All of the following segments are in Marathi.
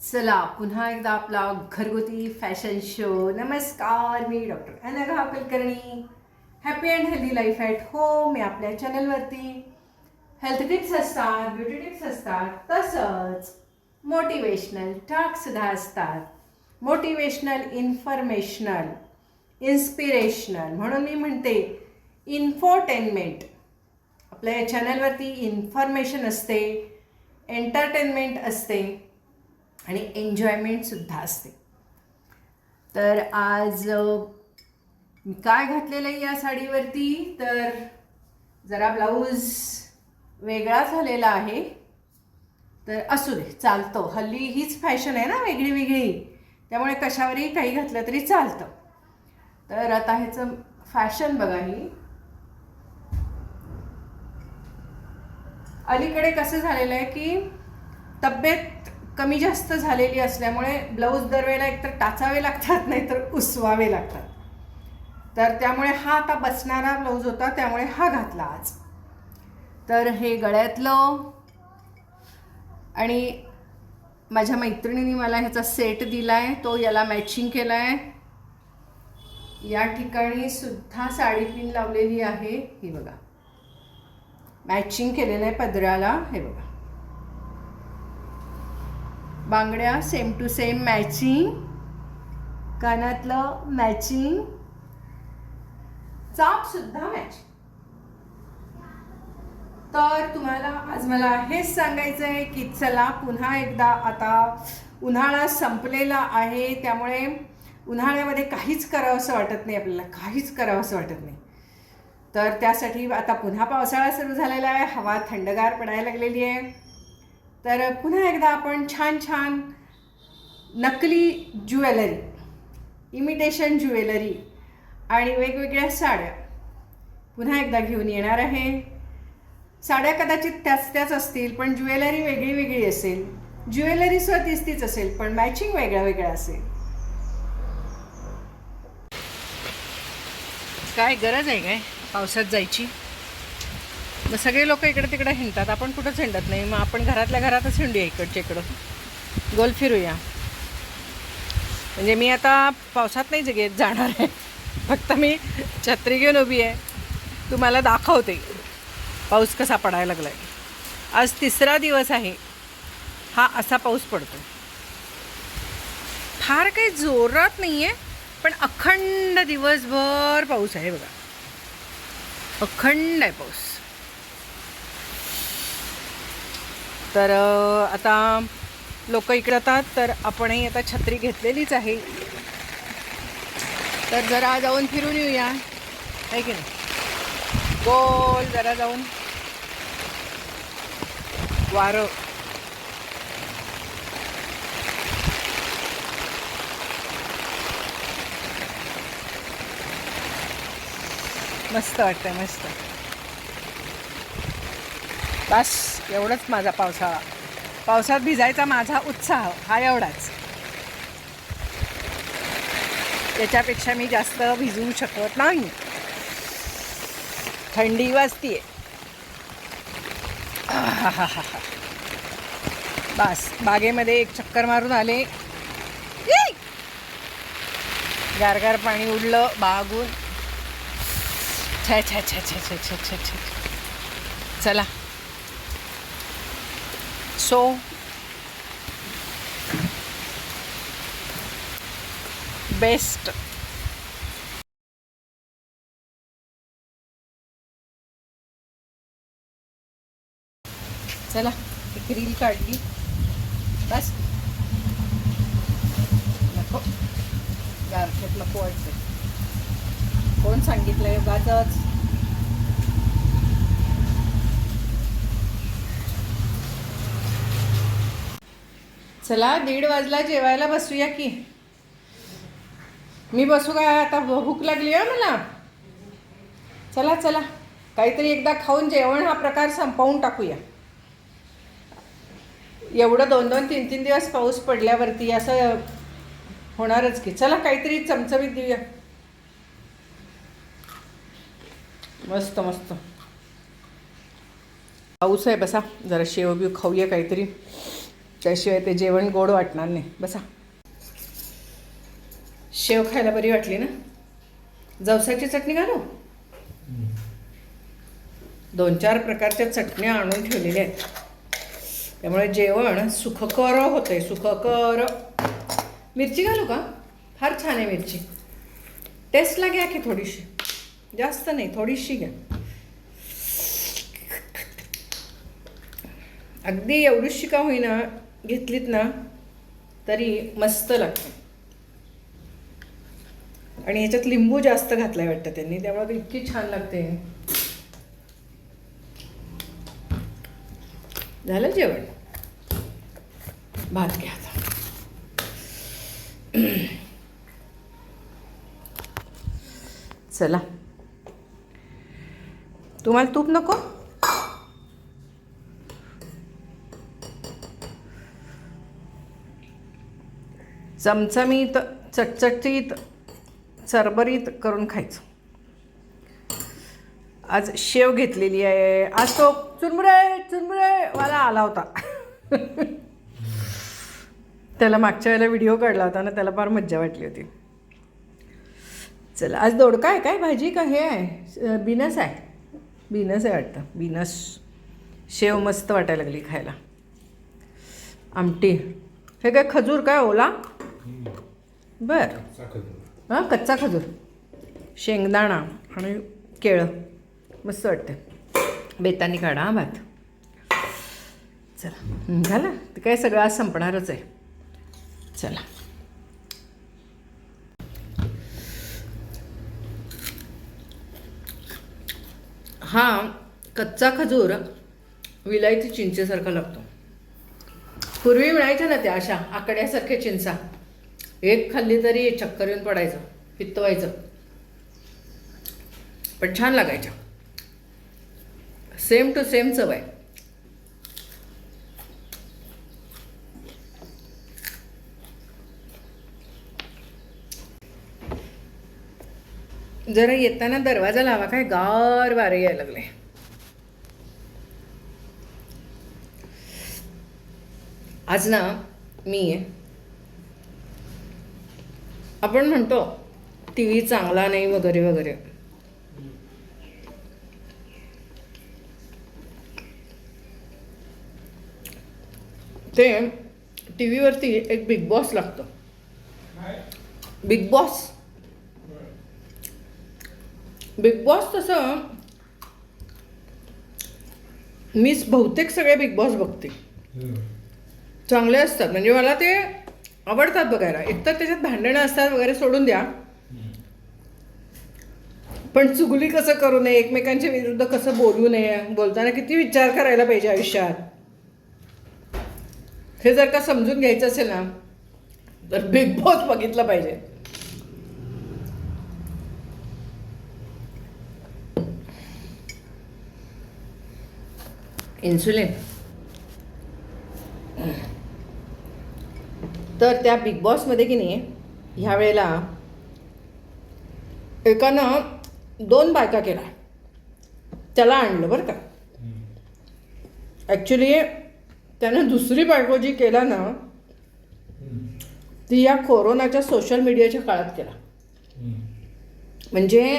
चला पुन्हा एकदा आपला घरगुती फॅशन शो नमस्कार मी doctor Anagha Kulkarni. Happy and healthy life at home मी आपल्या चॅनलवरती हेल्थ टिप्स असतात ब्युटी टिप्स असतात तसंच मोटिवेशनल टॉकसुद्धा असतात. मोटिवेशनल इन्फॉर्मेशनल इन्स्पिरेशनल म्हणून मी म्हणते इन्फोटेनमेंट आपल्या या चॅनलवरती इन्फॉर्मेशन असते एंटरटेनमेंट असते. आणि एन्जॉयमेंटसुद्धा असते. तर आज काय घातलेलं आहे या साडीवरती? तर जरा ब्लाऊज वेगळा झालेला आहे. तर असू दे चालतो. हल्ली हीच फॅशन आहे ना वेगळी वेगळी. त्यामुळे कशावरही काही घातलं तरी चालतं. तर आता ह्याचं फॅशन बघा ही. अलीकडे कसं झालेलं आहे की तब्येत कमी जास्त झालेली असल्यामुळे ब्लाऊज दरवेळेला एकतर टाचावे लागतात नाहीतर उसवावे लागतात. तर त्यामुळे हा आता बसणारा ब्लाऊज होता त्यामुळे हा घातला आज. तर हे गळ्यातलं आणि माझ्या मैत्रिणीने मला ह्याचा सेट दिला आहे तो याला मॅचिंग केला आहे या ठिकाणी सुद्धा साडी पिन लावलेली आहे ही बघा. मॅचिंग केलेलं आहे पदराला हे बघा. बांगड्या सेम टू सेम मॅचिंग कानातलं मॅचिंग चापसुद्धा मॅच मॅचिंग तर तुम्हाला आज मला हेच सांगायचं आहे की चला पुन्हा एकदा आता उन्हाळा संपलेला आहे त्यामुळे उन्हाळ्यामध्ये काहीच करावंसं वाटत नाही आपल्याला काहीच करावंसं वाटत नाही. तर त्यासाठी आता पुन्हा पावसाळा सुरू झालेला आहे हवा थंडगार पडायला लागलेली आहे. तर पुन्हा एकदा आपण छान छान नकली ज्वेलरी इमिटेशन ज्वेलरी आणि वेगवेगळ्या साड्या पुन्हा एकदा घेऊन येणार आहे. साड्या कदाचित त्याच त्याच असतील पण ज्वेलरी वेगळी वेगळी असेल. ज्वेलरी सुद्धा तीच तीच असेल पण मॅचिंग वेगळा वेगळा असेल. काय गरज आहे काय? पावसात जायची? मग सगळे लोक इकडे तिकडे हिंडतात. आपण कुठंच हिंडत नाही. मग आपण घरातल्या घरातच हिंडूया इकडच्या इकडं. गोल फिरूया. म्हणजे मी आता पावसात नाही जगेत जाणार आहे. फक्त मी छत्री घेऊन उभी आहे. तुम्हाला दाखवते. पाऊस कसा पडायला लागला आहे आज तिसरा दिवस आहे. हा असा पाऊस पडतो फार काही जोरात नाही आहे पण अखंड दिवसभर पाऊस आहे बघा. अखंड आहे पाऊस. तर आता लोक इकडे येतात तर आपणही आता छत्री घेतलेलीच आहे. तर जरा जाऊन फिरून येऊया. आहे की नाही? गोल जरा जाऊन. वारं. मस्त वाटतंय मस्त. बस. एवढंच माझा पावसाळा. पावसात भिजायचा माझा उत्साह हा एवढाच. याच्यापेक्षा मी जास्त भिजवू शकत नाही. थंडी वाजतीये. हा हा हा हा बस बागेमध्ये एक चक्कर मारून आले. गारगार पाणी उडलं बागून. छा छा छा छा छा छा छा. चला. सो बेस्ट चला एक रील काढली. बस. नको. गारखेट नको वाटते कोण सांगितलंय योगाचंच चला दीड वाजला जेवायला बसूया की. मी बसू का? आता भूक लागली आहे मला. चला चला. काहीतरी एकदा खाऊन जेवण हा प्रकार संपवून टाकूया. एवढं दोन दोन तीन तीन दिवस पाऊस पडल्यावरती असं होणारच की. चला काहीतरी चमचमीत देऊया. मस्त मस्त. पाऊस आहे बसा. जरा शेव बिव खाऊया काहीतरी. त्याशिवाय ते जेवण गोड वाटणार नाही. बसा. शेव खायला बरी वाटली ना? जवसाची चटणी घालू? दोन चार प्रकारच्या चटण्या आणून ठेवलेल्या आहेत. त्यामुळे जेवण सुखकर होतंय सुखकर. मिरची घालू का? फार छान आहे मिरची. टेस्टला घ्या की थोडीशी. जास्त नाही थोडीशी घ्या. अगदी एवढीशी का होईना? घेतलीत ना तरी मस्त लागते. आणि ह्याच्यात लिंबू जास्त घातलाय वाटतं त्यांनी त्यामुळे इतकी छान लागते. झालं जेवण? भात घ्या आता. चला. तुम्हाला तूप नको? चमचमीत चटचटीत चरबरीत करून खायचं. आज शेव घेतलेली आहे. आज तो चुरमुरे चुरमुरे वाला आला होता. त्याला मागच्या वेळेला व्हिडिओ काढला होता ना त्याला फार मज्जा वाटली होती. चला आज दोडका आहे काय? भाजी का हे आहे? बिनस आहे. बिनस आहे वाटतं. बिनस. शेव मस्त वाटायला लागली खायला. आमटी. हे काय खजूर काय? ओला? बर. हां कच्चा खजूर. शेंगदाणा आणि केळं. मस्त वाटतं बेतानी काढा हा भात. चला. झालं? ते काय सगळं आज संपणारच आहे. चला. हा कच्चा खजूर विलायती चिंचेसारखा लागतो. पूर्वी मिळायच्या ना त्या अशा आकड्यासारख्या चिंचा? एक खाल्ली तरी चक्कर येऊन पडायचं पित्त व्हायचं पण छान लागायच्या. सेम टू सेम चव आहे. जरा येताना दरवाजा लावा काय गार वारे यायला लागले. आज ना मी आपण म्हणतो टी व्ही चांगला नाही वगैरे वगैरे. ते टी व्हीवरती एक बिग बॉस लागतं. Bigg Boss. बिग बॉस तसं मीच बहुतेक सगळे बिग बॉस बघते. चांगले असतात. म्हणजे मला ते आवडतात बघायला. एकतर त्याच्यात भांडणं असतात वगैरे सोडून द्या. पण चुगली कसं करू नये? एकमेकांच्या विरुद्ध कसं बोलू नये? बोलताना किती विचार करायला पाहिजे आयुष्यात? हे जर का समजून घ्यायचं असेल ना तर बिग बॉस बघितलं पाहिजे. इन्सुलिन. तर त्या बिग बॉसमध्ये की नाही ह्या वेळेला एकानं दोन बायका केला त्याला आणलं बरं का. ॲक्च्युली त्यानं दुसरी बायको जी केला ना ती या कोरोनाच्या सोशल मीडियाच्या काळात केला. म्हणजे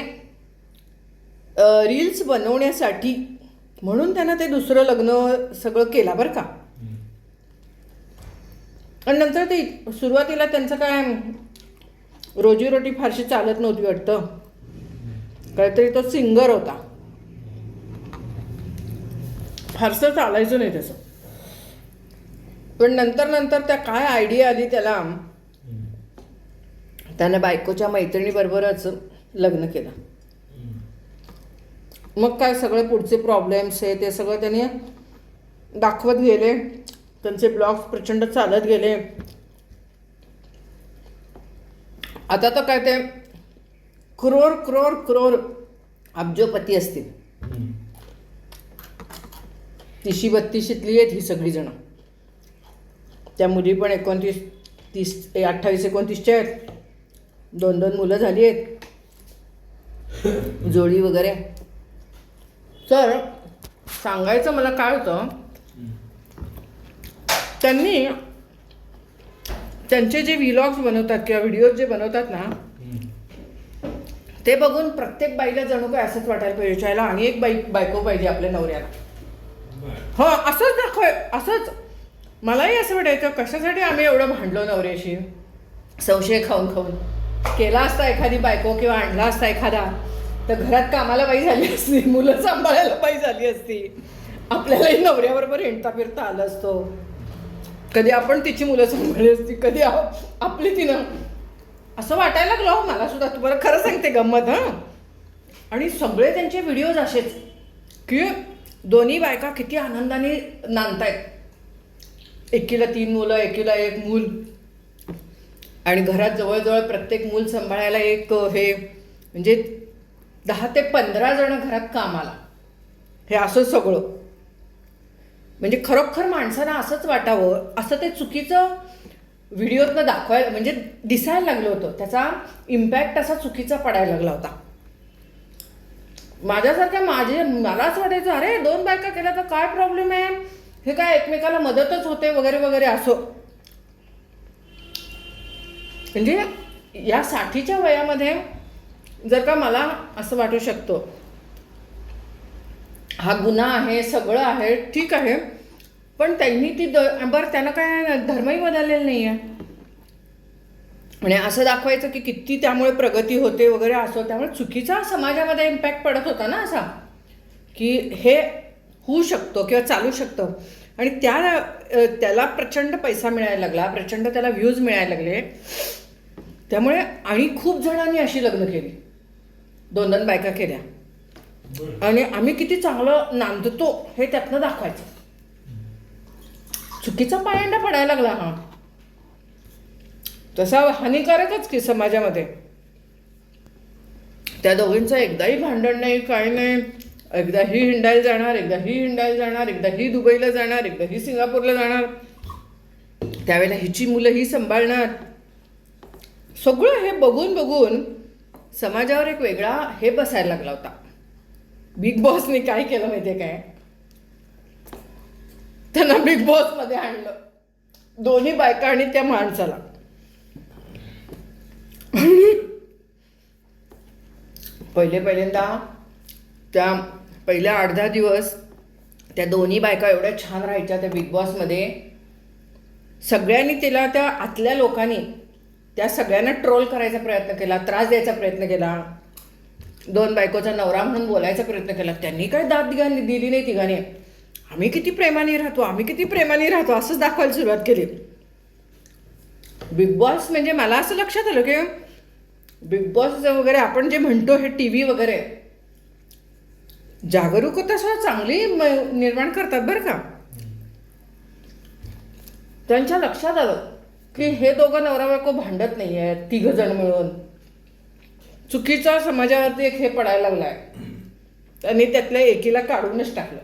रील्स बनवण्यासाठी म्हणून त्यानं ते दुसरं लग्न सगळं केला बरं का. आणि नंतर ते सुरुवातीला त्यांचं काय रोजीरोटी फारशी चालत नव्हती वाटतं. काहीतरी तो सिंगर होता. फारसं चालायचं नाही त्याचं. पण नंतर नंतर त्या काय आयडिया आली त्याला त्यानं बायकोच्या मैत्रिणीबरोबरच लग्न केलं. मग काय सगळे पुढचे प्रॉब्लेम्स आहे ते सगळं त्याने दाखवत गेले. त्यांचे ब्लॉग्स प्रचंड चालत गेले. आता तर काय ते क्रोर क्रोर क्रोर अब्जोपती असतील. तिशी बत्तीशीतली आहेत ही सगळी जण. त्या मुली पण एकोणतीस तीस अठ्ठावीस एकोणतीसच्या आहेत. दोन दोन मुलं झाली आहेत. जोडी वगैरे. तर सांगायचं मला काय होतं त्यांनी त्यांचे जे व्हिलॉग्स बनवतात किंवा व्हिडिओज जे बनवतात ना ते बघून प्रत्येक बाईला जणू काय असंच वाटायला पाहिजे चायला आणि एक बाई बायको पाहिजे आपल्या नवऱ्याला. हो असंच दाखवाय असंच. मलाही असं वाटायचं कशासाठी आम्ही एवढं भांडलो नवऱ्याशी? संशय खाऊन खाऊन. केला असता एखादी बायको किंवा आणला असता एखादा तर घरात कामाला बाई झाली असती मुलं सांभाळायला बाई झाली असती. आपल्यालाही नवऱ्याबरोबर हिंडता फिरता आलं असतो. कधी आपण तिची मुलं सांभाळली असती कधी आप- आपली तिनं. असं वाटायला लागलं हो मला सुद्धा. तुम्हाला खरं सांगते गंमत हां. आणि सगळे त्यांचे व्हिडिओज असेच की दोन्ही बायका किती आनंदाने नांदतायत. एकीला तीन मुलं एकीला एक मूल. आणि घरात जवळजवळ प्रत्येक मूल सांभाळायला एक हे म्हणजे दहा ते पंधरा जण घरात कामाला. हे असं सगळं. म्हणजे खरोखर माणसांना असंच वाटावं असं ते चुकीचं व्हिडिओतनं दाखवायला म्हणजे दिसायला लागलं होतं. त्याचा इम्पॅक्ट असा चुकीचा पडायला लागला होता. माझ्यासारख्या माझे मलाच वाटायचं अरे दोन बायका केल्या तर काय प्रॉब्लेम आहे? हे काय एकमेकाला मदतच होते वगैरे वगैरे असो. म्हणजे या साठीच्या वयामध्ये जर का मला असं वाटू शकतो हा गुन्हा आहे सगळं आहे ठीक आहे. पण त्यांनी ती द बरं त्यांना काय धर्मही बदललेला नाही आहे म्हणजे असं दाखवायचं की किती त्यामुळे प्रगती होते वगैरे असो त्यामुळे चुकीचा समाजामध्ये इम्पॅक्ट पडत होता ना असा. की हे होऊ शकतो किंवा चालू शकतं. आणि त्या त्याला प्रचंड पैसा मिळायला लागला प्रचंड त्याला व्ह्यूज मिळायला लागले. त्यामुळे आणि खूप जणांनी अशी लग्न केली. दोन दोन बायका केल्या. आणि आम्ही किती चांगलं नांदतो हे त्यातनं दाखवायचं. चुकीचा पायंडा पडायला लागला हा. तसा हानिकारकच की समाजामध्ये. त्या दोघींचं एकदाही भांडण नाही काय नाही. एकदा ही हिंडायला जाणार एकदा ही हिंडायला जाणार एकदा ही दुबईला जाणार एकदा ही सिंगापूरला जाणार. त्यावेळेला हिची मुलं ही सांभाळणार. सगळं हे बघून बघून समाजावर एक वेगळा हे बसायला लागला होता. बिग बॉसने काय केलं माहितीये काय? त्यांना बिग बॉसमध्ये आणलं. दोन्ही बायका आणि त्या माणसाला. पहिले पहिल्यांदा त्या पहिल्या आठ दहा दिवस त्या दोन्ही बायका एवढ्या छान राहायच्या त्या बिग बॉसमध्ये. सगळ्यांनी तिला त्या आतल्या लोकांनी त्या सगळ्यांना ट्रोल करायचा प्रयत्न केला त्रास द्यायचा प्रयत्न केला. दोन बायकोचा नवरा म्हणून बोलायचा प्रयत्न केला. त्यांनी काय दाद दिगा दिली नाही तिघाने. आम्ही किती प्रेमाने राहतो आम्ही किती प्रेमाने राहतो असंच दाखवायला सुरुवात केली. बिग बॉस म्हणजे मला असं लक्षात आलं की बिग बॉस वगैरे आपण जे म्हणतो हे टी व्ही वगैरे. जागरूकता सुद्धा चांगली म- निर्माण करतात बरं का. त्यांच्या लक्षात आलं की हे दोघं नवरा बायको भांडत नाही आहेत तिघ जण मिळून. चुकीचा समाजावरती एक हे पडायला लागलाय. त्यांनी त्यातल्या एकीला काढूनच टाकलं.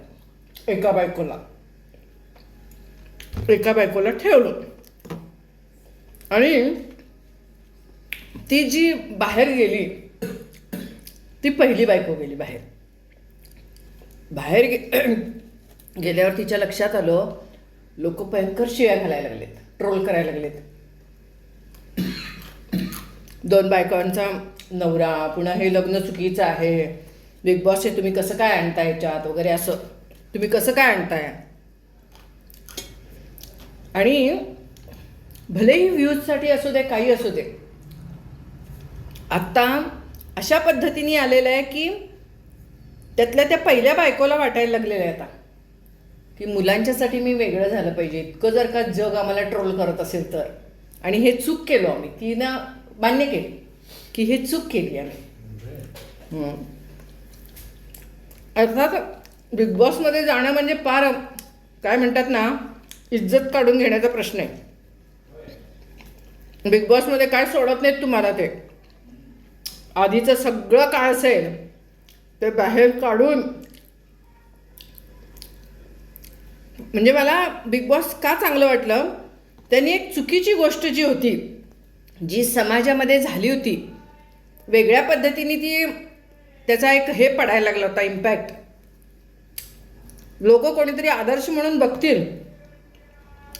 एका बायकोला. एका बायकोला ठेवलं. आणि ती जी बाहेर गेली ती पहिली बायको गेली बाहेर. बाहेर गे गेल्यावर तिच्या लक्षात आलं लोक भयंकर शिव्या घालायला लागलेत ट्रोल करायला लागलेत. दोन बायकांचा नवरा पुन्हा हे लग्न चुकीचं आहे. बिग बॉस हे तुम्ही कसं काय आणताय याच्यात वगैरे असं. तुम्ही कसं काय आणताय? आणि भलेही व्ह्यूजसाठी असू दे काही असू दे. आत्ता अशा पद्धतीने आलेलं आहे की त्यातल्या त्या पहिल्या बायकोला वाटायला लागलेलं आहे आता. की मुलांच्यासाठी मी वेगळं झालं पाहिजे. इतकं जर का जग आम्हाला ट्रोल करत असेल तर. आणि हे चूक केलो आम्ही. ती ना मान्य केली. की हे चूक केली आम्ही. अर्थात बिग बॉसमध्ये जाणं म्हणजे फार काय म्हणतात ना इज्जत काढून घेण्याचा प्रश्न आहे. बिग बॉसमध्ये काय सोडत नाहीत तुम्हाला ते? आधीचं सगळं काय असेल ते बाहेर काढून. म्हणजे मला बिग बॉस का चांगलं वाटलं? त्यांनी एक चुकीची गोष्ट जी होती जी समाजामध्ये झाली होती वेगळ्या पद्धतीने ती त्याचा एक हे पडायला लागला होता इम्पॅक्ट लोक कोणीतरी आदर्श म्हणून बघतील.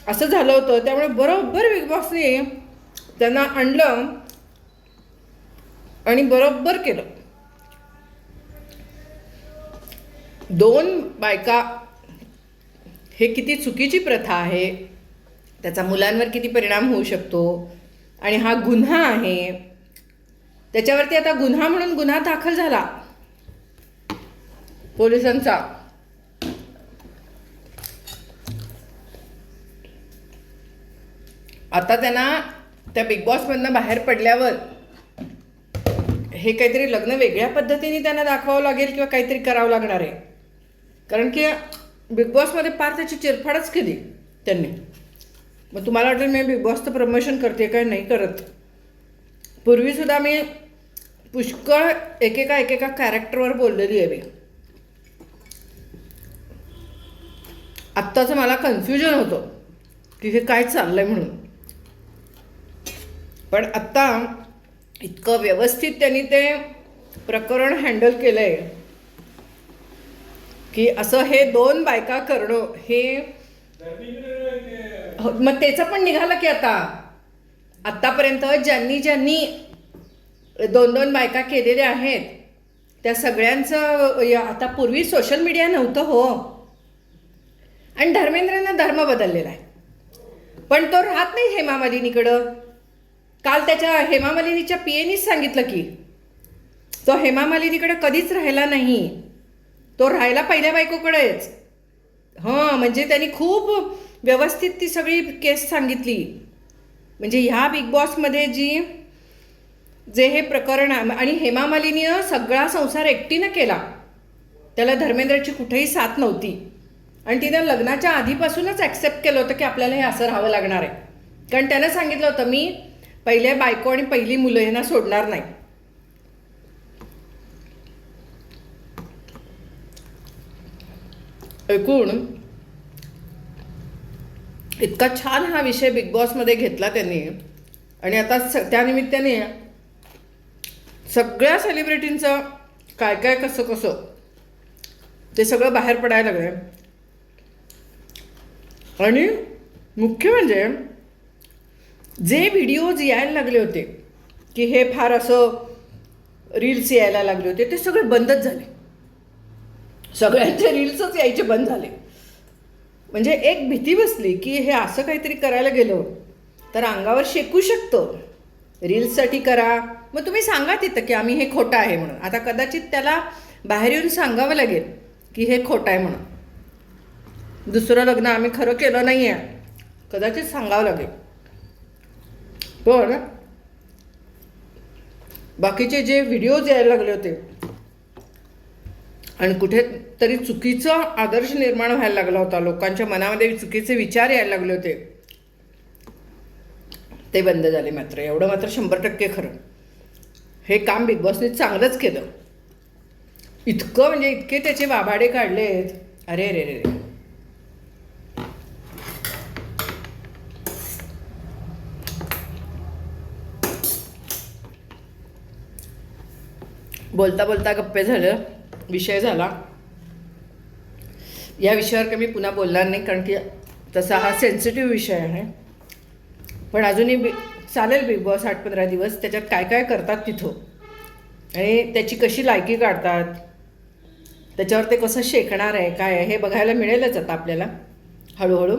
असं झालं होतं त्यामुळे बरोबर बिग बॉसने त्यांना आणलं आणि बरोबर केलं. दोन बायका हे किती चुकीची प्रथा आहे त्याचा मुलांवर किती परिणाम होऊ शकतो आणि हा गुन्हा आहे त्याच्यावरती आता गुन्हा म्हणून गुन्हा दाखल झाला. पोलिसांचा. आता त्यांना त्या बिग बॉसमधनं बाहेर पडल्यावर हे काहीतरी लग्न वेगळ्या पद्धतीने त्यांना दाखवावं लागेल किंवा काहीतरी करावं लागणार आहे. कारण की बिग बॉसमध्ये पार त्याची चिरफाडच केली त्यांनी. मग तुम्हाला वाटेल मी बिग बॉसचं प्रमोशन करते काय? नाही करत. पूर्वीसुद्धा मी पुष्कळ एकेका एकेका कॅरेक्टरवर बोललेली आहे मी. आत्ताचं मला कन्फ्युजन होतं की हे काय चाललंय म्हणून. पण आत्ता इतकं व्यवस्थित त्यांनी ते प्रकरण हँडल केलं आहे की असं हे दोन बायका करणं हे हो, मग त्याचं पण निघालं की आता. आत्तापर्यंत ज्यांनी ज्यांनी दोन दोन बायका केलेल्या आहेत. त्या सगळ्यांचं आता पूर्वी सोशल मीडिया नव्हतं हो. आणि धर्मेंद्रनं धर्म बदललेला आहे. पण तो राहत नाही हेमा मालिनीकडं काल त्याच्या हेमा मालिनीच्या पीएनीच सांगितलं की तो हेमा मालिनीकडं कधीच राहिला नाही. तो राहायला पहिल्या बायकोकडेच. हां म्हणजे त्यांनी खूप व्यवस्थित ती सगळी केस सांगितली. म्हणजे ह्या बिग बॉसमध्ये जी जे हे प्रकरण आहे आणि हेमा मालिनीनं सगळा संसार एकटीनं केला. त्याला धर्मेंद्रची कुठेही साथ नव्हती. आणि तिनं लग्नाच्या आधीपासूनच ॲक्सेप्ट केलं होतं की आपल्याला हे असं राहावं लागणार आहे. कारण त्यानं सांगितलं होतं मी पहिल्या बायको आणि पहिली मुलं यांना सोडणार नाही. एकूण इतका छान हा विषय बिग बॉसमध्ये घेतला त्यांनी. आणि आता स त्यानिमित्ताने सगळ्या सेलिब्रिटींचं काय काय कसं कसं ते सगळं बाहेर पडायला लागलं आणि मुख्य म्हणजे जे व्हिडिओज यायला लागले होते की हे फार असं रील्स यायला लागले होते ते सगळे बंदच झाले. सगळ्यांचे रील्सच यायचे बंद झाले. म्हणजे एक भीती बसली की हे असं काहीतरी करायला गेलो तर अंगावर शेकू शकतं. रील्ससाठी करा. मग तुम्ही सांगा तिथं की आम्ही हे खोटं आहे म्हणून. आता कदाचित त्याला बाहेर येऊन सांगावं लागेल की हे खोटं आहे म्हणून. दुसरं लग्न आम्ही खरं केलं नाही आहे कदाचित सांगावं लागेल. पण बाकीचे जे व्हिडिओज यायला लागले होते आणि कुठेतरी चुकीचं आदर्श निर्माण व्हायला लागला होता लोकांच्या मनामध्ये चुकीचे विचार यायला लागले होते. ते बंद झाले मात्र. एवढं मात्र शंभर टक्के खरं. हे काम बिग बॉसने चांगलंच केलं. इतकं म्हणजे इतके त्याचे वाभाडे काढलेत. अरे रे रे रे बोलता बोलता गप्पे झालं. विषय झाला. या विषयावर काही मी पुन्हा बोलणार नाही कारण की तसा हा सेन्सिटिव्ह विषय आहे. पण अजूनही बि चालेल बिग बॉस आठ पंधरा दिवस त्याच्यात काय काय करतात तिथं. आणि त्याची कशी लायकी काढतात त्याच्यावर ते कसं शेकणार आहे काय आहे हे बघायला मिळेलच आता आपल्याला हळूहळू.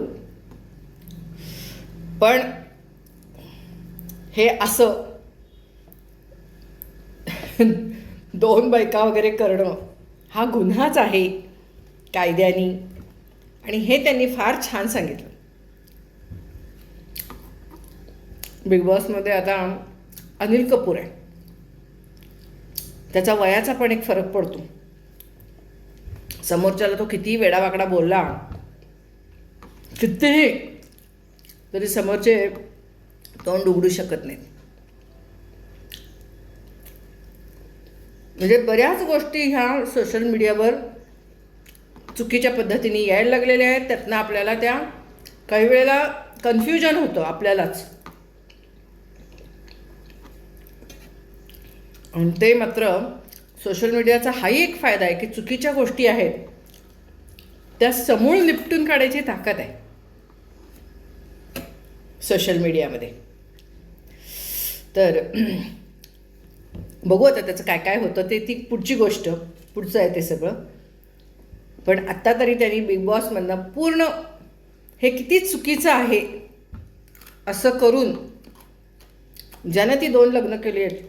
पण हे असं दोन बायका वगैरे करणं हा गुन्हाच आहे कायद्याने. आणि हे त्यांनी फार छान सांगितलं. बिग बॉसमध्ये आता अनिल कपूर आहे. त्याचा वयाचा पण एक फरक पडतो. समोरच्याला तो कितीही वेडावाकडा बोलला कितीही तरी समोरचे तोंड उघडू शकत नाहीत. म्हणजे बऱ्याच गोष्टी ह्या सोशल मीडियावर चुकीच्या पद्धतीने यायला लागलेल्या आहेत. त्यातनं आपल्याला त्या काही वेळेला कन्फ्युजन होतं आपल्यालाच. ते मात्र सोशल मीडियाचा हाही एक फायदा आहे की चुकीच्या गोष्टी आहेत त्या समूळ निपटून काढायची ताकद आहे. सोशल मीडियामध्ये तर बघू आता त्याचं काय काय होतं ते ती पुढची गोष्ट पुढचं आहे ते सगळं. पण आत्ता तरी त्यांनी बिग बॉसमधनं पूर्ण हे किती चुकीचं आहे असं करून ज्यानं ती दोन लग्न केली आहेत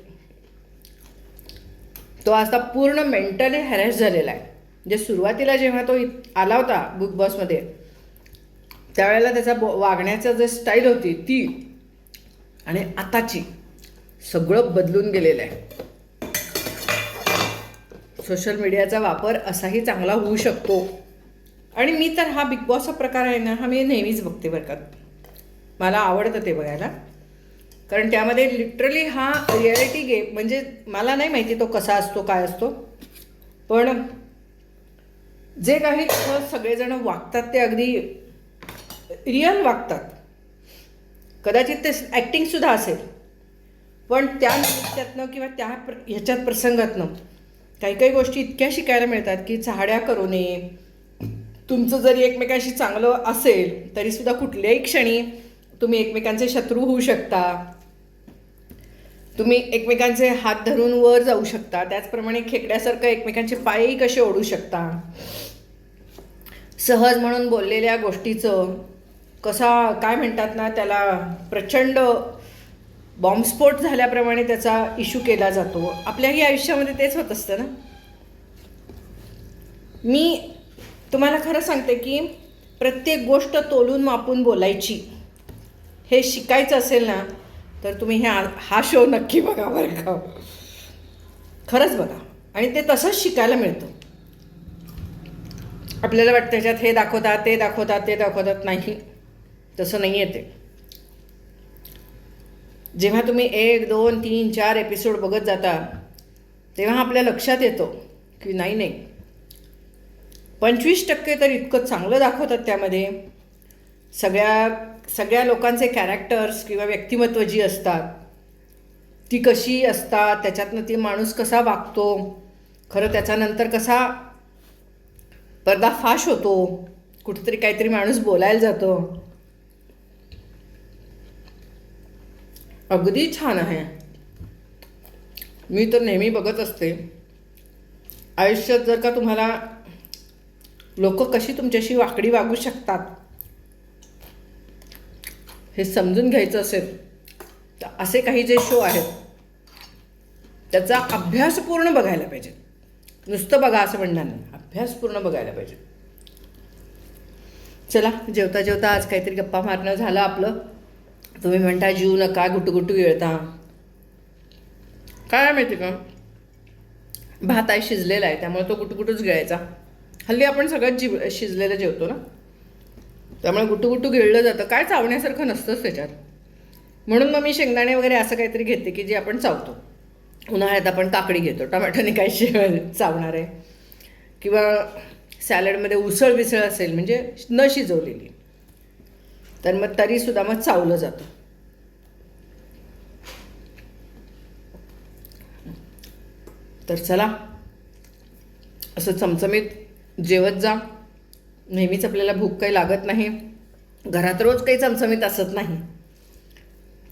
तो आता पूर्ण मेंटली हॅरॅस झालेला आहे. म्हणजे सुरुवातीला जेव्हा तो आला होता बिग बॉसमध्ये त्यावेळेला त्याचा वागण्याचा जे स्टाईल होती ती आणि आताची सगळं बदलून गेलेलं आहे. सोशल मीडियाचा वापर असाही चांगला होऊ शकतो. आणि मी तर हा बिग बॉसचा प्रकार आहे ना हा मी नेहमीच बघते बरं का. मला आवडतं ते बघायला. कारण त्यामध्ये लिटरली हा रिॲलिटी गेम म्हणजे मला नाही माहिती तो कसा असतो काय असतो. पण जे काही सगळेजण वागतात ते अगदी रिअल वागतात. कदाचित ते ॲक्टिंगसुद्धा असेल. पण त्या निमित्तातनं किंवा त्या प्र ह्याच्यात प्रसंगातनं काही काही गोष्टी इतक्या शिकायला मिळतात की चाहड्या करू नये. तुमचं जरी एकमेकांशी चांगलं असेल तरीसुद्धा कुठल्याही क्षणी तुम्ही एकमेकांचे शत्रू होऊ शकता. तुम्ही एकमेकांचे हात धरून वर जाऊ शकता. त्याचप्रमाणे खेकड्यासारखं एकमेकांचे पायही कसे ओढू शकता? सहज म्हणून बोललेल्या गोष्टीचं कसा काय म्हणतात ना त्याला प्रचंड बॉम्बस्फोट झाल्याप्रमाणे त्याचा इश्यू केला जातो. आपल्याही आयुष्यामध्ये तेच होत असतं ना? मी तुम्हाला खरं सांगते की प्रत्येक गोष्ट तोलून मापून बोलायची. हे शिकायचं असेल ना तर तुम्ही ह्या हा शो नक्की बघा बरं का. खरंच बघा. आणि ते तसंच शिकायला मिळतं. आपल्याला वाटतं त्याच्यात हे दाखवतात ते दाखवतात ते दाखवतात. नाही. तसं नाही आहे ते. जेव्हा तुम्ही एक दोन तीन चार एपिसोड बघत जाता तेव्हा आपल्या लक्षात येतो की नाही नाही. पंचवीस टक्के तर इतकं चांगलं दाखवतात त्यामध्ये. सगळ्या सगळ्या लोकांचे कॅरेक्टर्स किंवा व्यक्तिमत्व जी असतात ती कशी असतात त्याच्यातनं ती माणूस कसा वागतो खरं त्याच्यानंतर कसा पर्दाफाश होतो कुठेतरी काहीतरी माणूस बोलायला जातो. अगदी छान आहे. मी तर नेहमी बघत असते. आयुष्यात जर का तुम्हाला लोक कशी तुमच्याशी वाकडी वागू शकतात हे समजून घ्यायचं असेल तर असे काही जे शो आहेत त्याचा अभ्यास पूर्ण बघायला पाहिजे. नुसतं बघा असं म्हणणार नाही. अभ्यास पूर्ण बघायला पाहिजे. चला जेवता जेवता आज काहीतरी गप्पा मारणं झालं आपलं. तुम्ही म्हणता जीव नका गुटुगुटू येळता. काय माहिती का? भात आहे शिजलेला आहे त्यामुळे तो गुटगुटूच गिळायचा. हल्ली आपण सगळ्यात जीव शिजलेलं जेवतो ना? त्यामुळे गुटुगुटू गिळलं जातं. काय चावण्यासारखं नसतंच त्याच्यात. म्हणून मग मी शेंगदाणे वगैरे असं काहीतरी घेते की जे आपण चावतो. उन्हाळ्यात आपण काकडी घेतो. टोमॅटोने काय शि चावणार आहे. किंवा सॅलडमध्ये उसळ बिसळ असेल म्हणजे न शिजवलेली. तर मग तरीसुद्धा मग चावलं जातं. तर चला. असं चमचमीत जेवत जा. नेहमीच आपल्याला भूक काही लागत नाही. घरात रोज काही चमचमीत असत नाही.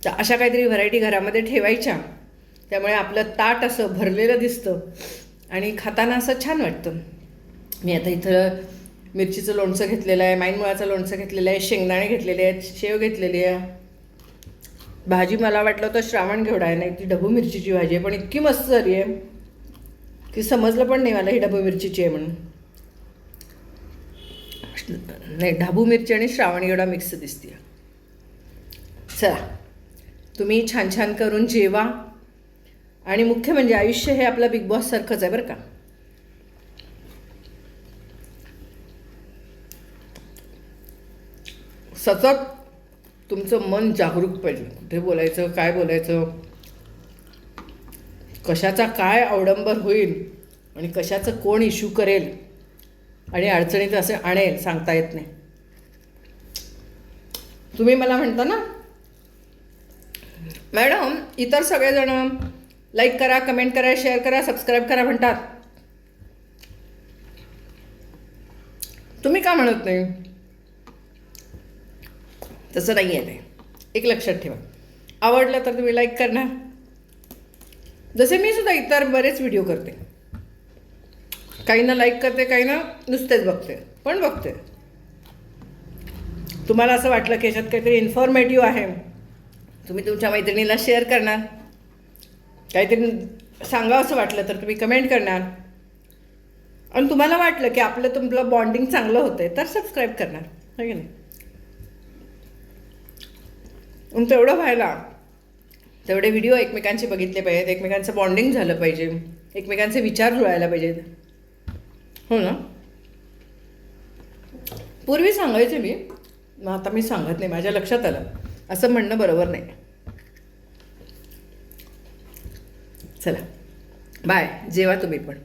तर अशा काहीतरी व्हरायटी घरामध्ये ठेवायच्या. त्यामुळे आपलं ताट असं भरलेलं दिसतं आणि खाताना असं छान वाटतं. मी आता इथं मिरचीचं लोणचं घेतलेलं आहे माईनमुळाचं लोणचं घेतलेलं आहे शेंगदाणे घेतलेले आहेत शेव घेतलेली आहे. भाजी मला वाटलं तर श्रावण घेवडा आहे नाही ती डबू मिरचीची भाजी आहे पण इतकी मस्त झाली आहे की समजलं पण नाही मला ही डबू मिरचीची आहे म्हणून. नाही ढाबू मिरची आणि श्रावण एवढा मिक्स दिसते चला तुम्ही छान छान करून जेवा. आणि मुख्य म्हणजे आयुष्य हे आपलं बिग बॉससारखंच आहे बरं का. सतत तुमचं मन जागरूक पाहिजे. कुठे बोलायचं काय बोलायचं? कशाचा काय अवडंबर होईल आणि कशाचं कोण इश्यू करेल? आणि अडचणीत असे आणेल सांगता येत नाही. तुम्ही मला म्हणता ना? मॅडम इतर सगळेजण लाईक करा कमेंट करा शेअर करा सबस्क्राईब करा म्हणतात. तुम्ही का म्हणत नाही? तसं नाही आहे ते. एक लक्षात ठेवा. आवडलं तर तुम्ही लाईक करणार. जसे मी सुद्धा इतर बरेच व्हिडिओ करते. काहींना लाईक करते काहींना नुसतेच बघते. पण बघते. तुम्हाला असं वाटलं की याच्यात काहीतरी इन्फॉर्मेटिव्ह आहे. तुम्ही तुमच्या मैत्रिणीला शेअर करणार. काहीतरी सांगावं असं वाटलं तर तुम्ही कमेंट करणार. आणि तुम्हाला वाटलं की आपलं तुमचं बॉन्डिंग चांगलं होतं आहे तर सबस्क्राईब करणार. आहे की नाही? आणि तेवढं व्हायला तेवढे व्हिडिओ एकमेकांचे बघितले पाहिजेत एकमेकांचं बॉन्डिंग झालं पाहिजे एकमेकांचे विचार जुळायला पाहिजेत. हो ना? पूर्वी सांगायचे मी मग आता मी सांगत नाही माझ्या लक्षात आलं. असं म्हणणं बरोबर नाही. चला. बाय जेवा तुम्ही पण.